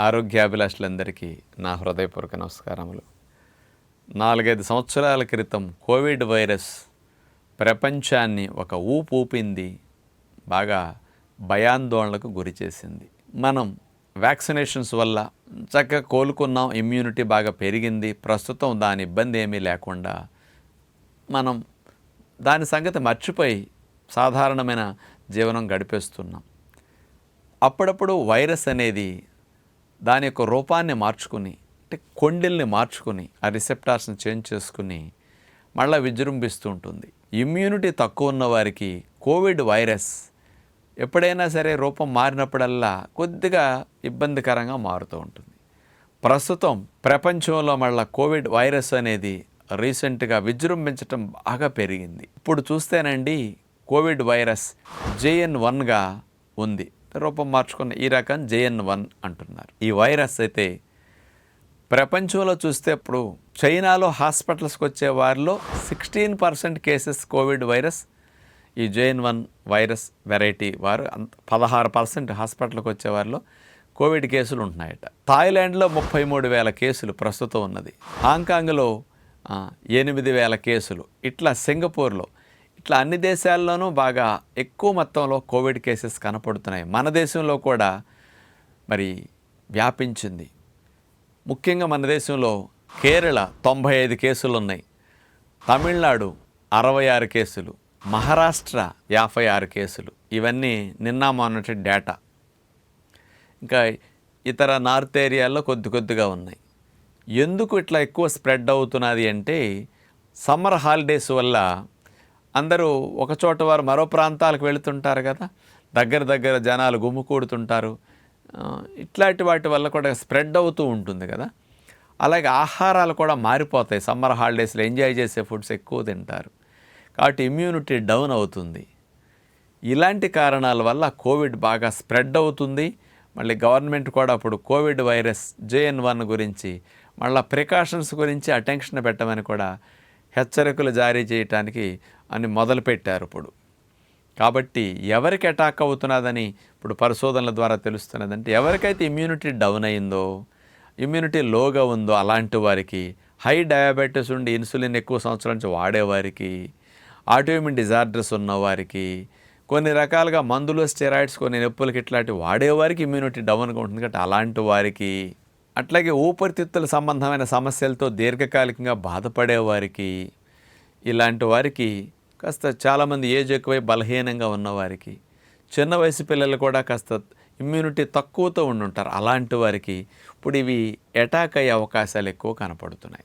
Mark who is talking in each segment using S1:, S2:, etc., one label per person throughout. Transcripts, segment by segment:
S1: ఆరోగ్యాభిలాషులందరికీ నా హృదయపూర్వక నమస్కారములు. నాలుగైదు సంవత్సరాల క్రితం కోవిడ్ వైరస్ ప్రపంచాన్ని ఒక ఊపు ఊపింది బాగా భయాందోళనకు గురి చేసింది. మనం వ్యాక్సినేషన్స్ వల్ల చక్కగా కోలుకున్నాం ఇమ్యూనిటీ బాగా పెరిగింది ప్రస్తుతం దాని ఇబ్బంది ఏమీ లేకుండా మనం దాని సంగతి మర్చిపోయి సాధారణమైన జీవనం గడిపేస్తున్నాం. అప్పుడప్పుడు వైరస్ అనేది దాని యొక్క రూపాన్ని మార్చుకుని అంటే కొండెల్ని మార్చుకుని ఆ రిసెప్టార్స్ని చేంజ్ చేసుకుని మళ్ళీ విజృంభిస్తూ ఉంటుంది. ఇమ్యూనిటీ తక్కువ ఉన్న వారికి కోవిడ్ వైరస్ ఎప్పుడైనా సరే రూపం మారినప్పుడల్లా కొద్దిగా ఇబ్బందికరంగా మారుతూ ఉంటుంది. ప్రస్తుతం ప్రపంచంలో మళ్ళీ కోవిడ్ వైరస్ అనేది రీసెంట్గా విజృంభించటం బాగా పెరిగింది. ఇప్పుడు చూస్తేనండి కోవిడ్ వైరస్ జేఎన్ వన్గా ఉంది. రూపం మార్చుకున్న ఈ రకం జేఎన్ వన్ అంటున్నారు. ఈ వైరస్ అయితే ప్రపంచంలో చూస్తే ఇప్పుడు చైనాలో హాస్పిటల్స్కి వచ్చే వారిలో sixteen percent cases covid virus ఈ జేఎన్ వన్ వైరస్ వెరైటీ వారు అంత పదహారు పర్సెంట్ హాస్పిటల్కి వచ్చే వారిలో కోవిడ్ కేసులు ఉంటున్నాయట. థాయిలాండ్లో ముప్పై మూడు వేల కేసులు ప్రస్తుతం ఉన్నది. హాంకాంగ్లో ఎనిమిది వేల కేసులు. ఇట్లా సింగపూర్లో ఇట్లా అన్ని దేశాల్లోనూ బాగా ఎక్కువ మొత్తంలో కోవిడ్ కేసెస్ కనపడుతున్నాయి. మన దేశంలో కూడా మరి వ్యాపించింది. ముఖ్యంగా మన దేశంలో కేరళ తొంభై ఐదు కేసులు ఉన్నాయి తమిళనాడు అరవై ఆరు కేసులు. మహారాష్ట్ర యాభై ఆరు కేసులు. ఇవన్నీ నిన్న మొన్నటి డేటా. ఇంకా ఇతర నార్త్ ఏరియాల్లో కొద్ది కొద్దిగా ఉన్నాయి. ఎందుకు ఇట్లా ఎక్కువ స్ప్రెడ్ అవుతున్నది అంటే సమ్మర్ హాలిడేస్ వల్ల అందరూ ఒకచోట వారు మరో ప్రాంతాలకు వెళుతుంటారు కదా దగ్గర దగ్గర జనాలు గుమ్ముకూడుతుంటారు ఇట్లాంటి వాటి వల్ల కూడా స్ప్రెడ్ అవుతూ ఉంటుంది కదా. అలాగే ఆహారాలు కూడా మారిపోతాయి. సమ్మర్ హాలిడేస్లో ఎంజాయ్ చేసే ఫుడ్స్ ఎక్కువ తింటారు. కాబట్టి ఇమ్యూనిటీ డౌన్ అవుతుంది. ఇలాంటి కారణాల వల్ల కోవిడ్ బాగా స్ప్రెడ్ అవుతుంది. మళ్ళీ గవర్నమెంట్ కూడా అప్పుడు కోవిడ్ వైరస్ జేఎన్ వన్ గురించి మళ్ళీ ప్రికాషన్స్ గురించి అటెన్షన్ పెట్టమని కూడా హెచ్చరికలు జారీ చేయటానికి అని మొదలుపెట్టారు ఇప్పుడు. కాబట్టి ఎవరికి అటాక్ అవుతున్నదని ఇప్పుడు పరిశోధనల ద్వారా తెలుస్తున్నదంటే ఎవరికైతే ఇమ్యూనిటీ డౌన్ అయిందో ఇమ్యూనిటీ లోగా ఉందో అలాంటి వారికి హై డయాబెటీస్ ఉండి ఇన్సులిన్ ఎక్కువ సంవత్సరాల నుంచి వాడేవారికి ఆటోఇమ్యూన్ డిజార్డర్స్ ఉన్నవారికి కొన్ని రకాలుగా మందులు స్టెరాయిడ్స్ కొన్ని నొప్పులకి ఇట్లాంటివి వాడేవారికి ఇమ్యూనిటీ డౌన్గా ఉంటుంది కాబట్టి అలాంటి వారికి అట్లాగే ఊపిరితిత్తుల సంబంధమైన సమస్యలతో దీర్ఘకాలికంగా బాధపడేవారికి ఇలాంటి వారికి కాస్త చాలామంది ఏజ్ ఎక్కువై బలహీనంగా ఉన్నవారికి చిన్న వయసు పిల్లలు కూడా కాస్త ఇమ్యూనిటీ తక్కువతో ఉండుంటారు. అలాంటి వారికి ఇప్పుడు ఇవి అటాక్ అయ్యే అవకాశాలు ఎక్కువ కనపడుతున్నాయి.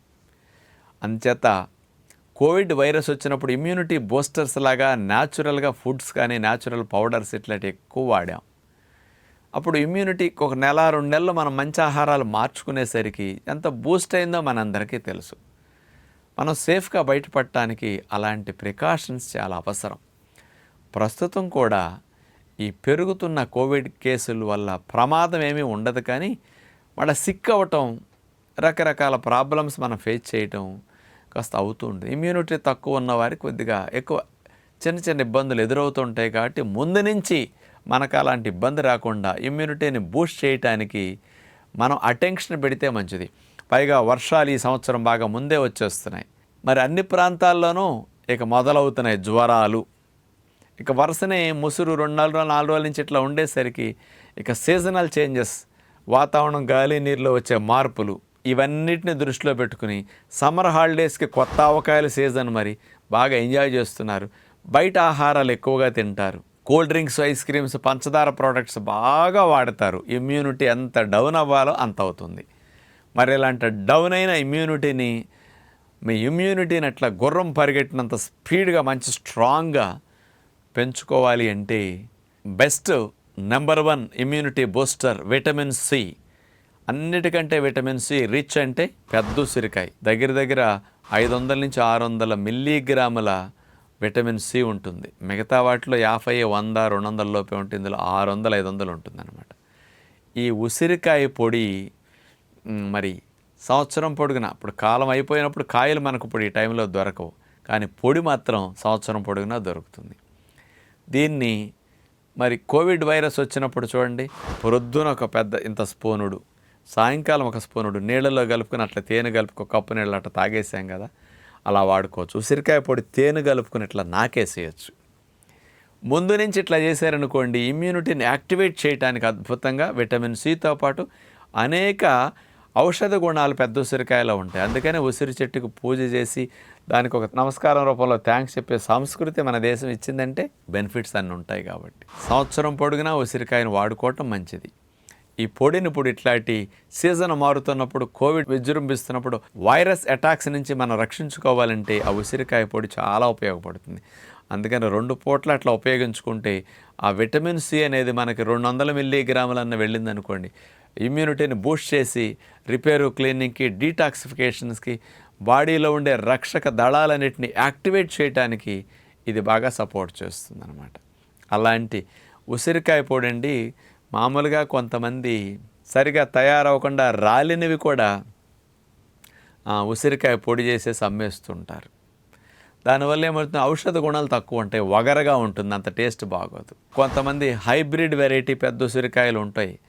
S1: అంచేత కోవిడ్ వైరస్ వచ్చినప్పుడు ఇమ్యూనిటీ బూస్టర్స్ లాగా న్యాచురల్గా ఫుడ్స్ కానీ న్యాచురల్ పౌడర్స్ ఇట్లాంటి ఎక్కువ వాడాం. అప్పుడు ఇమ్యూనిటీకి ఒక నెల రెండు నెలలు మనం మంచి ఆహారాలు మార్చుకునేసరికి ఎంత బూస్ట్ అయిందో మనందరికీ తెలుసు. మనం సేఫ్గా బయటపడటానికి అలాంటి ప్రికాషన్స్ చాలా అవసరం. ప్రస్తుతం కూడా ఈ పెరుగుతున్న కోవిడ్ కేసుల వల్ల ప్రమాదం ఏమీ ఉండదు కానీ మళ్ళీ సిక్ అవ్వటం రకరకాల ప్రాబ్లమ్స్ మనం ఫేస్ చేయటం కాస్త అవుతూ ఉంటుంది. ఇమ్యూనిటీ తక్కువ ఉన్న వారికి కొద్దిగా ఎక్కువ చిన్న చిన్న ఇబ్బందులు ఎదురవుతుంటాయి కాబట్టి ముందు నుంచి మనకు అలాంటి ఇబ్బంది రాకుండా ఇమ్యూనిటీని బూస్ట్ చేయటానికి మనం అటెన్షన్ పెడితే మంచిది. పైగా వర్షాలు ఈ సంవత్సరం బాగా ముందే వచ్చేస్తున్నాయి. మరి అన్ని ప్రాంతాల్లోనూ ఇక మొదలవుతున్నాయి జ్వరాలు. ఇక వరుసనే ముసురు రెండు నాలుగు రోజులు నాలుగు రోజుల నుంచి ఇట్లా ఉండేసరికి ఇక సీజనల్ చేంజెస్ వాతావరణం గాలి నీరులో వచ్చే మార్పులు ఇవన్నిటిని దృష్టిలో పెట్టుకుని సమ్మర్ హాలిడేస్కి కొత్త అవకాయల సీజన్ మరి బాగా ఎంజాయ్ చేస్తున్నారు. బయట ఆహారాలు ఎక్కువగా తింటారు. కూల్ డ్రింక్స్ ఐస్ క్రీమ్స్ పంచదార ప్రోడక్ట్స్ బాగా వాడతారు. ఇమ్యూనిటీ ఎంత డౌన్ అవ్వాలో అంత అవుతుంది. మరి ఇలాంటి డౌన్ అయిన ఇమ్యూనిటీని మీ ఇమ్యూనిటీని అట్లా గుర్రం పరిగెట్టినంత స్పీడ్గా మంచి స్ట్రాంగ్గా పెంచుకోవాలి అంటే best number one immunity booster vitamin C అన్నిటికంటే విటమిన్ సి రిచ్ అంటే పెద్ద ఉసిరికాయ. దగ్గర దగ్గర ఐదు వందల నుంచి ఆరు వందల మిల్లీగ్రాముల విటమిన్ సి ఉంటుంది. మిగతా వాటిలో యాభై వంద రెండు వందల లోపే ఉంటుంది. ఇందులో ఆరు వందలు ఐదు వందలు ఉంటుంది అనమాట ఈ ఉసిరికాయ పొడి మరి సంవత్సరం పొడుగున? ఇప్పుడు కాలం అయిపోయినప్పుడు కాయలు మనకు ఇప్పుడు ఈ టైంలో దొరకవు. కానీ పొడి మాత్రం సంవత్సరం పొడుగునా దొరుకుతుంది. దీన్ని మరి కోవిడ్ వైరస్ వచ్చినప్పుడు చూడండి ప్రొద్దున ఒక పెద్ద ఇంత స్పూనుడు సాయంకాలం ఒక స్పూనుడు నీళ్ళలో కలుపుకొని అట్లా తేనె కలుపుకో కప్పు నీళ్ళు అట్లా తాగేసాం కదా అలా వాడుకోవచ్చు. ఉసిరికాయ పొడి తేనె కలుపుకొని ఇట్లా నాకేసేయచ్చు. ముందు నుంచి ఇట్లా చేశారనుకోండి ఇమ్యూనిటీని యాక్టివేట్ చేయడానికి అద్భుతంగా విటమిన్ సితో పాటు అనేక ఔషధ గుణాలు పెద్ద ఉసిరికాయలో ఉంటాయి. అందుకనే ఉసిరి చెట్టుకు పూజ చేసి దానికి ఒక నమస్కారం రూపంలో థ్యాంక్స్ చెప్పే సంస్కృతి మన దేశం ఇచ్చిందంటే బెనిఫిట్స్ అన్నీ ఉంటాయి కాబట్టి. సంవత్సరం పొడుగునా ఉసిరికాయను వాడుకోవటం మంచిది. ఈ పొడిని ఇప్పుడు ఇట్లాంటి సీజన్ మారుతున్నప్పుడు కోవిడ్ విజృంభిస్తున్నప్పుడు వైరస్ అటాక్స్ నుంచి మనం రక్షించుకోవాలంటే ఆ ఉసిరికాయ పొడి చాలా ఉపయోగపడుతుంది. అందుకని రెండు పూట్ల అట్లా ఉపయోగించుకుంటే ఆ విటమిన్ సి అనేది మనకి రెండు వందల మిల్లీగ్రాములన్న వెళ్ళింది అనుకోండి ఇమ్యూనిటీని బూస్ట్ చేసి రిపేరు క్లీనింగ్కి డీటాక్సిఫికేషన్స్కి బాడీలో ఉండే రక్షక దళాలన్నిటిని యాక్టివేట్ చేయడానికి ఇది బాగా సపోర్ట్ చేస్తుంది అనమాట అలాంటి ఉసిరికాయ పొడి అండి మామూలుగా కొంతమంది సరిగా తయారవకుండా రాలినవి కూడా ఉసిరికాయ పొడి చేసేసి అమ్మేస్తుంటారు దానివల్ల ఏమవుతుంది? ఔషధ గుణాలు తక్కువ ఉంటాయి వగరగా ఉంటుంది అంత టేస్ట్ బాగోదు. కొంతమంది హైబ్రిడ్ వెరైటీ పెద్ద ఉసిరికాయలు ఉంటాయి.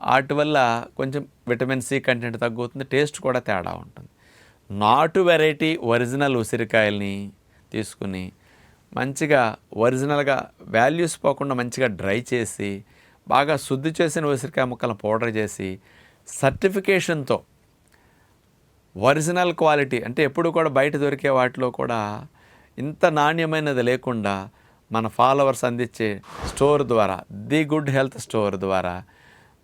S1: వాటి వల్ల కొంచెం విటమిన్ సి కంటెంట్ తగ్గుతుంది టేస్ట్ కూడా తేడా ఉంటుంది. నాటు వెరైటీ ఒరిజినల్ ఉసిరికాయల్ని తీసుకుని మంచిగా ఒరిజినల్గా వాల్యూస్ పోకుండా మంచిగా డ్రై చేసి బాగా శుద్ధి చేసిన ఉసిరికాయ ముక్కలను పౌడర్ చేసి సర్టిఫికేషన్తో ఒరిజినల్ క్వాలిటీ అంటే ఎప్పుడు కూడా బయట దొరికే వాటిలో కూడా ఇంత నాణ్యమైనది లేకుండా మన ఫాలోవర్స్ అందించే స్టోర్ ద్వారా ది గుడ్ హెల్త్ స్టోర్ ద్వారా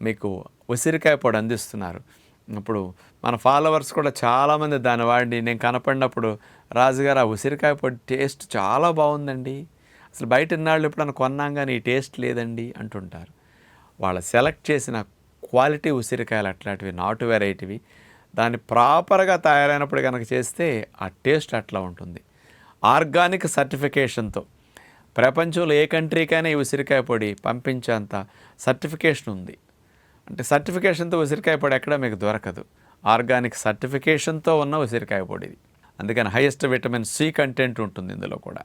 S1: మీకు ఉసిరికాయ పొడి అందిస్తున్నారు. ఇప్పుడు మన ఫాలోవర్స్ కూడా చాలామంది దాని వాడి నేను కనపడినప్పుడు రాజుగారు ఆ ఉసిరికాయ పొడి టేస్ట్ చాలా బాగుందండి. అసలు బయట ఇన్నాళ్ళు ఎప్పుడన్నా కొన్నాం కానీ ఈ టేస్ట్ లేదండి అంటుంటారు. వాళ్ళు సెలెక్ట్ చేసిన క్వాలిటీ ఉసిరికాయలు అట్లాంటివి నాటు వెరైటీవి దాన్ని ప్రాపర్గా తయారైనప్పుడు కనుక చేస్తే ఆ టేస్ట్ అట్లా ఉంటుంది. ఆర్గానిక్ సర్టిఫికేషన్తో ప్రపంచంలో ఏ కంట్రీకైనా ఈ ఉసిరికాయ పొడి పంపించేంత సర్టిఫికేషన్ ఉంది. అంటే సర్టిఫికేషన్తో ఉసిరికాయ పొడి ఎక్కడ మీకు దొరకదు. ఆర్గానిక్ సర్టిఫికేషన్తో ఉన్న ఉసిరికాయ పొడి ఇది. అందుకని హైయెస్ట్ విటమిన్ సి కంటెంట్ ఉంటుంది ఇందులో కూడా.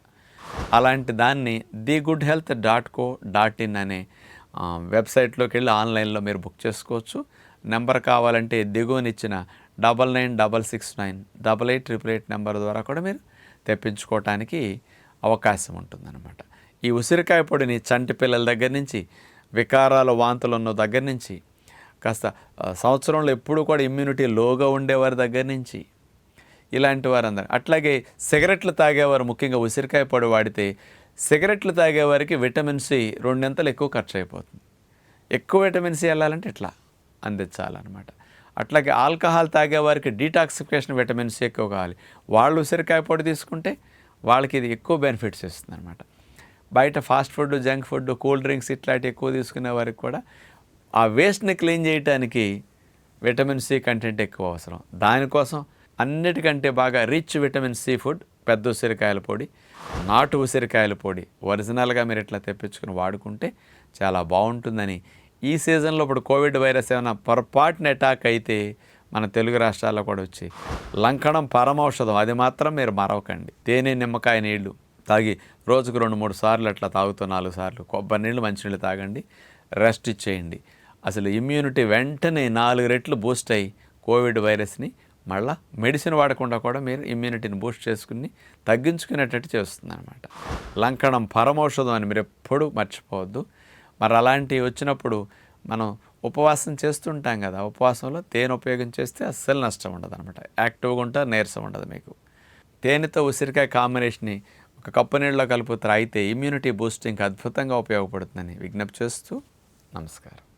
S1: అలాంటి దాన్ని the good health dot co dot in అనే వెబ్సైట్లోకి వెళ్ళి ఆన్లైన్లో మీరు బుక్ చేసుకోవచ్చు. నెంబర్ కావాలంటే దిగువనిచ్చిన double nine double six nine double eight triple eight number ద్వారా కూడా మీరు తెప్పించుకోవటానికి అవకాశం ఉంటుందన్నమాట. ఈ ఉసిరికాయ పొడిని చంటి పిల్లల దగ్గర నుంచి వికారాలు వాంతులు ఉన్న దగ్గర నుంచి కాస్త సంవత్సరంలో ఎప్పుడు కూడా ఇమ్యూనిటీ లోగా ఉండేవారి దగ్గర నుంచి ఇలాంటి వారందరూ. అట్లాగే సిగరెట్లు తాగేవారు ముఖ్యంగా ఉసిరికాయ పొడి వాడితే సిగరెట్లు తాగేవారికి విటమిన్ సి రెండింతలు ఎక్కువ ఖర్చు అయిపోతుంది ఎక్కువ విటమిన్ సి వెళ్ళాలంటే ఇట్లా అందించాలన్నమాట. అట్లాగే ఆల్కహాల్ తాగేవారికి డీటాక్సిఫికేషన్ విటమిన్ సి ఎక్కువ కావాలి. వాళ్ళు ఉసిరికాయ పొడి తీసుకుంటే వాళ్ళకి ఇది ఎక్కువ బెనిఫిట్స్ ఇస్తుంది అనమాట బయట fast food junk food cool drinks ఇట్లాంటి ఎక్కువ తీసుకునే వారికి కూడా ఆ వేస్ట్ని క్లీన్ చేయడానికి విటమిన్ సి కంటెంట్ ఎక్కువ అవసరం. దానికోసం అన్నిటికంటే బాగా రిచ్ విటమిన్ సి ఫుడ్ పెద్ద ఉసిరికాయల పొడి నాటు ఉసిరికాయల పొడి ఒరిజినల్గా మీరు ఇట్లా తెప్పించుకుని వాడుకుంటే చాలా బాగుంటుందని. ఈ సీజన్లో ఇప్పుడు కోవిడ్ వైరస్ ఏమైనా పొరపాటున అటాక్ అయితే మన తెలుగు రాష్ట్రాల్లో కూడా వచ్చి లంకడం పరమౌషధం అది మాత్రం మీరు మరవకండి. తేనె నిమ్మకాయ నీళ్ళు తాగి రోజుకు రెండు మూడు సార్లు అట్లా తాగుతూ నాలుగు సార్లు కొబ్బరి నీళ్ళు మంచినీళ్ళు తాగండి. రెస్ట్ ఇచ్చేయండి. అసలు ఇమ్యూనిటీ వెంటనే నాలుగు రెట్లు బూస్ట్ అయ్యి కోవిడ్ వైరస్ని మళ్ళా మెడిసిన్ వాడకుండా కూడా మీరు ఇమ్యూనిటీని బూస్ట్ చేసుకుని తగ్గించుకునేటట్టు చేస్తుంది అనమాట లంకణం పరమౌషధం అని మీరు ఎప్పుడూ మర్చిపోవద్దు. మరి అలాంటివి వచ్చినప్పుడు మనం ఉపవాసం చేస్తుంటాం కదా ఉపవాసంలో తేనె ఉపయోగం చేస్తే అస్సలు నష్టం ఉండదు అనమాట యాక్టివ్గా ఉంటారు నీరసం ఉండదు మీకు. తేనెతో ఉసిరికాయ కాంబినేషన్ని ఒక కప్పు నీళ్ళలో కలుపు త్రాగితే ఇమ్యూనిటీ బూస్టింగ్ అద్భుతంగా ఉపయోగపడుతుందని విజ్ఞప్తి చేస్తూ నమస్కారం.